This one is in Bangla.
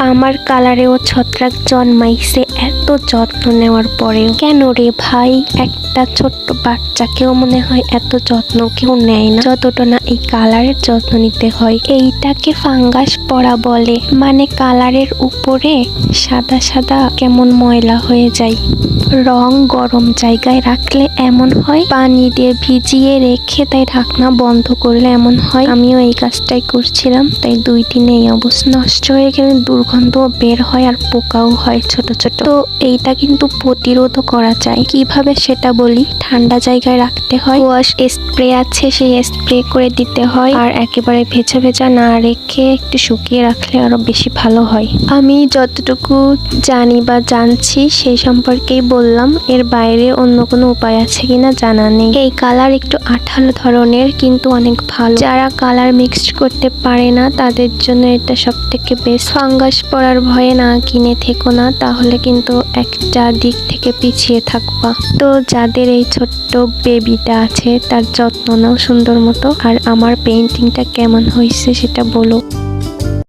আমার কালারেও ছত্রাক জন্মাইছে। যত্ন নেওয়ার পরেও কেন রে ভাই? একটা ছোট্ট বাচ্চাকেও মনে হয় এত যত্ন কেউ নেয় না। যতটা না এই কালারের যত্ন নিতে হয়। এইটাকে ফাঙ্গাস পড়া বলে। মানে কালারের উপরে সাদা সাদা কেমন ময়লা হয়ে যায়। রং গরম জায়গায় রাখলে এমন হয়। পানি দিয়ে ভিজিয়ে রেখে তাই ঢাকনা বন্ধ করলে এমন হয়। আমিও এই কাজটাই করছিলাম, তাই দুই দিনে এই অবস্থা নষ্ট হয়ে গেলে দুর্গন্ধ বের হয় আর পোকাও হয় ছোট ছোট। তো এইটা কিন্তু প্রতিরোধও করা যায়। কীভাবে সেটা বলি? ঠান্ডা জায়গায় রাখতে হয়। ওয়াশ স্প্রে আছে, সেই স্প্রে করে দিতে হয়। আর একেবারে ভেজা ভেজা না রেখে একটু শুকিয়ে রাখলে আরও বেশি ভালো হয়। আমি যতটুকু জানি বা জানছি, সেই সম্পর্কেই বললাম। এর বাইরে অন্য কোনো উপায় আছে কিনা জানা নেই। এই কালার একটু আঠালো ধরনের, কিন্তু অনেক ভালো। যারা কালার মিক্সড করতে পারে না, তাদের জন্য এটা সব থেকে বেস্ট। ফাঙ্গাস পড়ার ভয়ে না কিনে থেকো না, তাহলে কিন্তু একটা দিক থেকে পিছিয়ে থাকবা। তো যাদের এই ছোট্ট বেবিটা আছে, তার যত্ন নাও সুন্দর মতো। আর আমার পেন্টিংটা কেমন হয়েছে সেটা বলো।